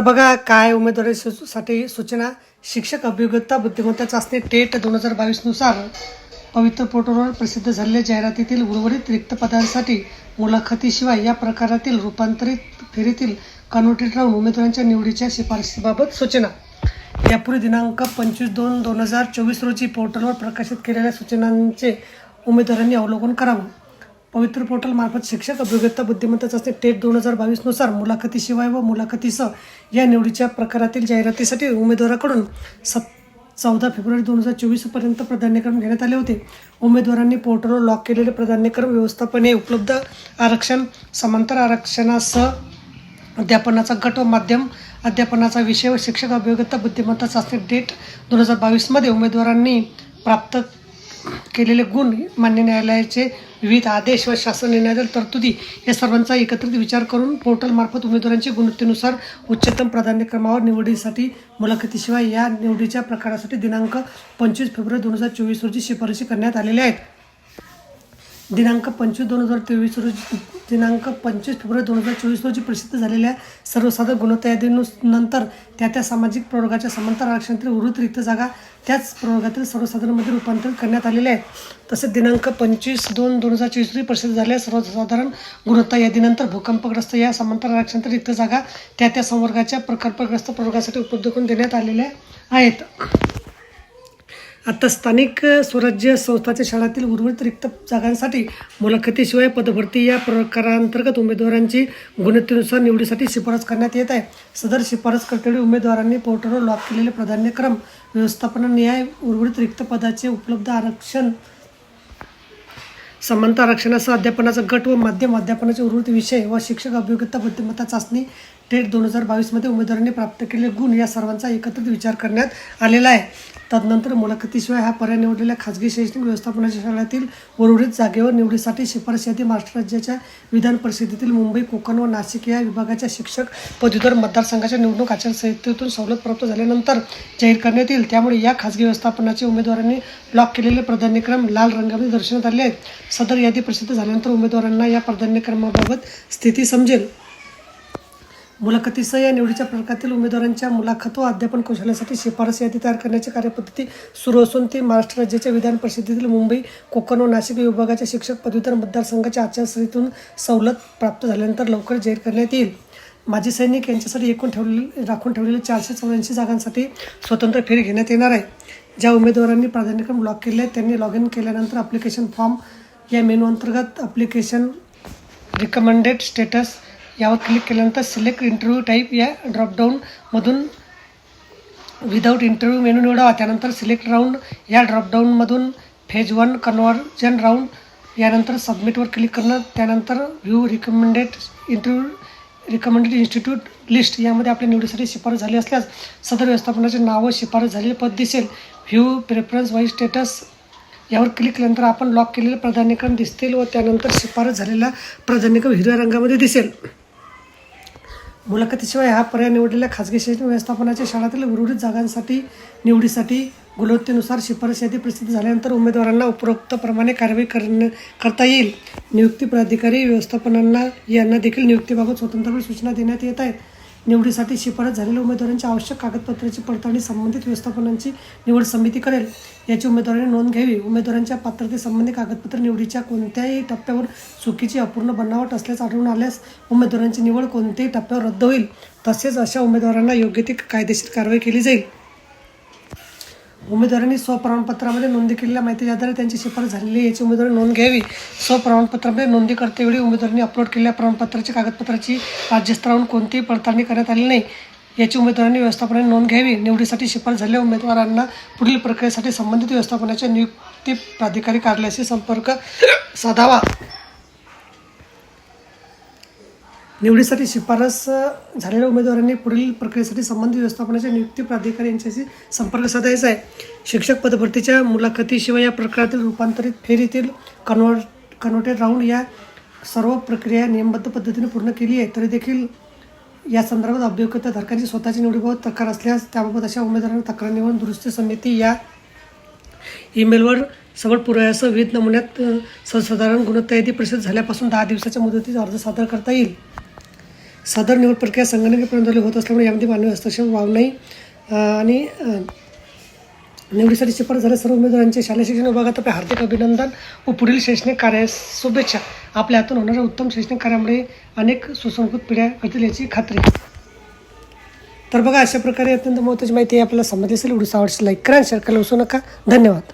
तर बघा काय उमेदवारीसाठी सूचना शिक्षक अभियोग्यता बुद्धिमत्ता चाचणी टेट दोन हजार बावीसनुसार पवित्र पोर्टलवर प्रसिद्ध झालेल्या जाहिरातीतील उर्वरित रिक्त पदांसाठी मुलाखतीशिवाय या प्रकारातील रूपांतरित फेरीतील कन्व्हर्टेड राहून उमेदवारांच्या निवडीच्या शिफारशीबाबत सूचना. यापूर्वी दिनांक पंचवीस दोन दोन हजार चोवीस रोजी पोर्टलवर प्रकाशित केलेल्या सूचनांचे उमेदवारांनी अवलोकन करावं. पवित्र पोर्टलमार्फत शिक्षक अभियोग्यता बुद्धिमत्ता चाचणी टेट दोन हजार बावीसनुसार मुलाखतीशिवाय व मुलाखतीसह या निवडीच्या प्रकारातील जाहिरातीसाठी उमेदवाराकडून सत चौदा फेब्रुवारी दोन हजार चोवीसपर्यंत प्राधान्यक्रम घेण्यात आले होते. उमेदवारांनी पोर्टलवर लॉक केलेले प्राधान्यक्रम व्यवस्थापने उपलब्ध आरक्षण समांतर आरक्षणासह अध्यापनाचा गट व माध्यम अध्यापनाचा विषय व शिक्षक अभियोग्यता बुद्धिमत्ता चाचणी डेट दोन हजार बावीसमध्ये उमेदवारांनी प्राप्त केलेले गुण मान्य न्यायालयाचे विविध आदेश व शासन निर्णयातील तरतुदी या सर्वांचा एकत्रित विचार करून पोर्टलमार्फत उमेदवारांची गुणवत्तेनुसार उच्चतम प्राधान्यक्रमावर निवडीसाठी मुलाखतीशिवाय या निवडीच्या प्रकारासाठी दिनांक पंचवीस फेब्रुवारी दोन हजार चोवीस रोजी शिफारशी करण्यात आलेल्या आहेत. दिनांक पंचवीस दोन हजार तेवीस रोजी दिनांक पंचवीस फेब्रुवारी दोन हजार चोवीस रोजी प्रसिद्ध झालेल्या सर्वसाधारण गुणवत्ता यादीनुस नंतर त्या त्या सामाजिक प्रवर्गाच्या समांतर आरक्षणातील उर्वरित रिक्त जागा त्याच प्रवर्गातील सर्वसाधारणमध्ये रूपांतरित करण्यात आलेल्या आहेत. तसेच दिनांक पंचवीस दोन दोन हजार चोवीस रोजी प्रसिद्ध झालेल्या सर्वसाधारण गुणवत्ता यादीनंतर भूकंपग्रस्त या समांतर आरक्षणातील रिक्त जागा त्या त्या संवर्गाच्या प्रकल्पग्रस्त प्रवर्गासाठी उपलब्ध करून देण्यात आलेल्या आहेत. आता स्थानिक स्वराज्य संस्थाच्या शाळातील उर्वरित रिक्त जागांसाठी मुलाखतीशिवाय पदभरती या प्रकारांतर्गत उमेदवारांची गुणवत्तेनुसार निवडीसाठी शिफारस करण्यात येत आहे. सदर शिफारस करतेवेळी उमेदवारांनी पोर्टलवर लॉक केलेले प्राधान्यक्रम व्यवस्थापन न्याय उर्वरित रिक्त पदाचे उपलब्ध आरक्षण समानता आरक्षणासह अध्यापनाचा गट व माध्यम अध्यापनाचे उर्वरित विषय व शिक्षक अभियोग्यता बुद्धिमत्ता चाचणी टेट दोन हजार बावीसमध्ये उमेदवारांनी प्राप्त केलेले गुण या सर्वांचा एकत्रित विचार करण्यात आलेला आहे. तदनंतर मुलाखतीशिवाय हा पर्याय निवडलेल्या खाजगी शैक्षणिक व्यवस्थापनाच्या शाळेतील उर्वरित जागेवर निवडीसाठी शिफारस यादी महाराष्ट्र राज्याच्या विधान परिषदेतील मुंबई कोकण व नाशिक या विभागाच्या शिक्षक पदवीधर मतदारसंघाच्या निवडणूक आचारसंहितेतून सवलत प्राप्त झाल्यानंतर जाहीर करण्यात येईल. त्यामुळे या खाजगी व्यवस्थापनाचे उमेदवारांनी ब्लॉक केलेले प्राधान्यक्रम लाल रंगामध्ये दर्शवण्यात आले आहेत. सदर यादी प्रसिद्ध झाल्यानंतर उमेदवारांना या प्राधान्यक्रमाबाबत स्थिती समजेल. मुलाखतीसह या निवडीच्या प्रकारातील उमेदवारांच्या मुलाखत व अध्यापन कौशल्यासाठी शिफारस यादी तयार करण्याची कार्यपद्धती सुरू असून ती महाराष्ट्र राज्याच्या विधान परिषदेतील मुंबई कोकण व नाशिक विभागाच्या शिक्षक पदवीधर मतदारसंघाच्या आचारसंहितेतून सवलत प्राप्त झाल्यानंतर लवकर जाहीर करण्यात येईल. माजी सैनिक यांच्यासाठी एकूण ठेवलेले राखून ठेवलेल्या चारशे चौऱ्याऐंशी जागांसाठी स्वतंत्र फेरी घेण्यात येणार आहे. ज्या उमेदवारांनी प्राधान्यक्रम लॉक केले आहेत त्यांनी लॉग इन केल्यानंतर अप्लिकेशन फॉर्म या मेनू अंतर्गत अप्लिकेशन रिकमेंडेड स्टेटस यावर क्लिक केल्यानंतर सिलेक्ट इंटरव्ह्यू टाईप या ड्रॉपडाऊनमधून विदाऊट इंटरव्ह्यू मेनू निवडावा. त्यानंतर सिलेक्ट राऊंड या ड्रॉपडाऊनमधून फेज वन कन्व्हर्जन राऊंड यानंतर सबमिटवर क्लिक करणं. त्यानंतर view recommended interview recommended institute list यामध्ये आपल्या निवडीसाठी शिफारस झाली असल्यास सदर व्यवस्थापनाचे नावं शिफारस झालेले पद दिसेल. व्ह्यू प्रेफरन्स वाईज स्टेटस यावर क्लिक केल्यानंतर आपण लॉक केलेले प्राधान्यक्रम दिसतील व त्यानंतर शिफारस झालेला प्राधान्यक्रम हिरव्या रंगामध्ये दिसेल. मुलाखतीशिवाय हा पर्याय निवडलेल्या खाजगी शैक्षणिक व्यवस्थापनाच्या शाळातील उर्वरित जागांसाठी निवडीसाठी गुणवत्तेनुसार शिफारस यादी प्रसिद्ध झाल्यानंतर उमेदवारांना उपरोक्तप्रमाणे कारवाई करणे करता येईल. नियुक्ती प्राधिकारी व्यवस्थापनांना यांना देखील नियुक्तीबाबत स्वतंत्रपणे सूचना देण्यात येत आहेत. निवडीसाठी शिफारस झालेल्या उमेदवारांच्या आवश्यक कागदपत्राची पडताळणी संबंधित व्यवस्थापनांची निवड समिती करेल. याची उमेदवारांनी नोंद घ्यावी. उमेदवारांच्या पात्रतेसंबंधी कागदपत्र निवडीच्या कोणत्याही टप्प्यावर चुकीची अपूर्ण बनावट असल्यास आढळून आल्यास उमेदवारांची निवड कोणत्याही टप्प्यावर रद्द होईल. तसेच अशा उमेदवारांना योग्य ती कायदेशीर कारवाई केली जाईल. उमेदवारांनी स्वप्रमाणपत्रामध्ये नोंदी केलेल्या माहितीच्या आधारे त्यांची शिफारस झालेली याची उमेदवारी नोंद घ्यावी. स्वप्रमाणपत्रामध्ये नोंदी करतेवेळी उमेदवारांनी अपलोड केलेल्या प्रमाणपत्राची कागदपत्राची राज्यस्तरावरून कोणतीही पडताळणी करण्यात आली नाही. याची उमेदवारांनी व्यवस्थापनाने नोंद घ्यावी. निवडीसाठी शिफारस झालेल्या उमेदवारांना पुढील प्रक्रियेसाठी संबंधित व्यवस्थापनाच्या नियुक्ती प्राधिकारी कार्यालयाशी संपर्क साधावा. निवडीसाठी शिफारस झालेल्या उमेदवारांनी पुढील प्रक्रियेसाठी संबंधित व्यवस्थापनाच्या नियुक्ती प्राधिकारी यांच्याशी संपर्क साधायचा आहे. शिक्षक पदभरतीच्या मुलाखतीशिवाय या प्रकारातील रूपांतरित फेरीतील कन्वर्ट कन्व्हर्टेड राऊंड या सर्व प्रक्रिया नियमबद्ध पद्धतीने पूर्ण केली आहे. तरी देखील या संदर्भात अभियोग्यता धारकांची स्वतःची निवडीबाबत तक्रार असल्यास त्याबाबत अशा उमेदवारांना तक्रार निवडून दुरुस्ती समिती या ईमेलवर सबळ पुराव्यासह विविध नमुन्यात सर्वसाधारण गुणवत्ता यादी प्रसिद्ध झाल्यापासून दहा दिवसाच्या मुदतीत अर्ज सादर करता येईल. सदर निवड प्रक्रिया संगणकीकरण होत असल्यामुळे यामध्ये मानवी हस्तक्षेप वाव नाही. आणि निवडीसाठी शिफारस झाल्या सर्व उमेदवारांचे शालेय शिक्षण विभागातर्फे हार्दिक अभिनंदन व पुढील शैक्षणिक कार्यास शुभेच्छा. आपल्या हातून होणाऱ्या उत्तम शैक्षणिक कार्यामुळे अनेक सुसंस्कृत पिढ्या घडतील याची खात्री. तर बघा अशा प्रकारे अत्यंत महत्त्वाची माहिती आपल्याला समजली असेल व्हिडिओ आवडची लाईक करा शेअर करायला विसरू नका. धन्यवाद.